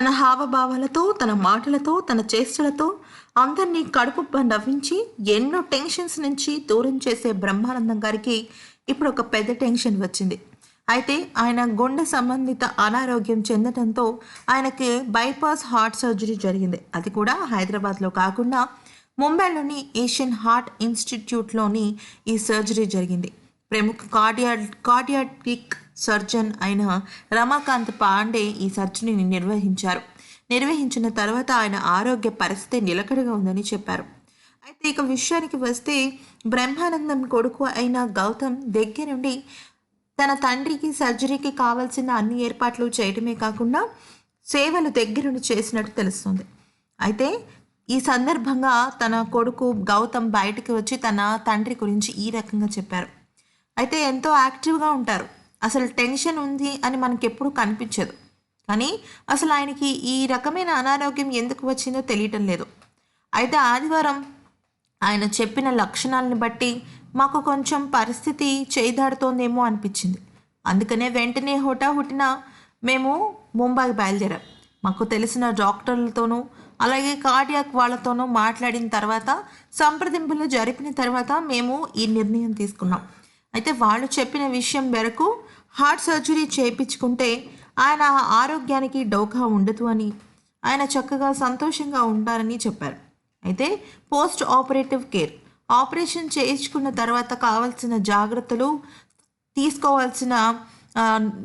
తన హావభావాలతో తన మాటలతో తన చేష్టలతో అందరినీ కడుపు నవ్వించి ఎన్నో టెన్షన్స్ నుంచి దూరం చేసే బ్రహ్మానందం గారికి ఇప్పుడు ఒక పెద్ద టెన్షన్ వచ్చింది. అయితే ఆయన గుండె సంబంధిత అనారోగ్యం చెందడంతో ఆయనకి బైపాస్ హార్ట్ సర్జరీ జరిగింది. అది కూడా హైదరాబాద్లో కాకుండా ముంబైలోని ఏషియన్ హార్ట్ ఇన్స్టిట్యూట్లోని ఈ సర్జరీ జరిగింది. ప్రముఖ కార్డియా కార్డియాటిక్ సర్జన్ అయిన రమాకాంత్ పాండే ఈ సర్జరీని నిర్వహించారు. నిర్వహించిన తర్వాత ఆయన ఆరోగ్య పరిస్థితి నిలకడగా ఉందని చెప్పారు. అయితే ఇక విషయానికి వస్తే బ్రహ్మానందం కొడుకు అయిన గౌతమ్ దగ్గరుండి తన తండ్రికి సర్జరీకి కావాల్సిన అన్ని ఏర్పాట్లు చేయడమే కాకుండా సేవలు దగ్గరుండి చేసినట్టు తెలుస్తుంది. అయితే ఈ సందర్భంగా తన కొడుకు గౌతమ్ బయటికి వచ్చి తన తండ్రి గురించి ఈ రకంగా చెప్పారు. అయితే ఎంతో యాక్టివ్గా ఉంటారు. అసలు టెన్షన్ ఉంది అని మనకి ఎప్పుడు కనిపించదు. కానీ అసలు ఆయనకి ఈ రకమైన అనారోగ్యం ఎందుకు వచ్చిందో తెలియటం లేదు. అయితే ఆదివారం ఆయన చెప్పిన లక్షణాలను బట్టి మాకు కొంచెం పరిస్థితి చేయిదాడుతోందేమో అనిపించింది. అందుకనే వెంటనే హుటాహుటిన మేము ముంబై బయలుదేరాం. మాకు తెలిసిన డాక్టర్లతోనూ అలాగే కార్డియాక్ వాళ్ళతోనూ మాట్లాడిన తర్వాత సంప్రదింపులు జరిపిన తర్వాత మేము ఈ నిర్ణయం తీసుకున్నాం. అయితే వాళ్ళు చెప్పిన విషయం మేరకు హార్ట్ సర్జరీ చేయించుకుంటే ఆయన ఆరోగ్యానికి డోకా ఉండదు అని ఆయన చక్కగా సంతోషంగా ఉంటారని చెప్పారు. అయితే పోస్ట్ ఆపరేటివ్ కేర్ ఆపరేషన్ చేయించుకున్న తర్వాత కావాల్సిన జాగ్రత్తలు తీసుకోవాల్సిన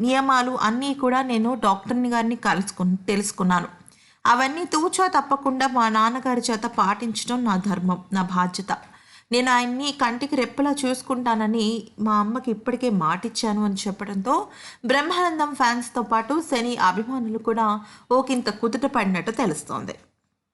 నియమాలు అన్నీ కూడా నేను డాక్టర్ని గారిని కలుసుకు తెలుసుకున్నాను. అవన్నీ తూచా తప్పకుండా మా నాన్నగారి చేత పాటించడం నా ధర్మం నా బాధ్యత. నేను ఆయన్ని కంటికి రెప్పలా చూసుకుంటానని మా అమ్మకి ఇప్పటికే మాటిచ్చాను అని చెప్పడంతో బ్రహ్మానందం ఫ్యాన్స్తో పాటు శని అభిమానులు కూడా ఓకింత కుదుట పడినట్టు తెలుస్తోంది.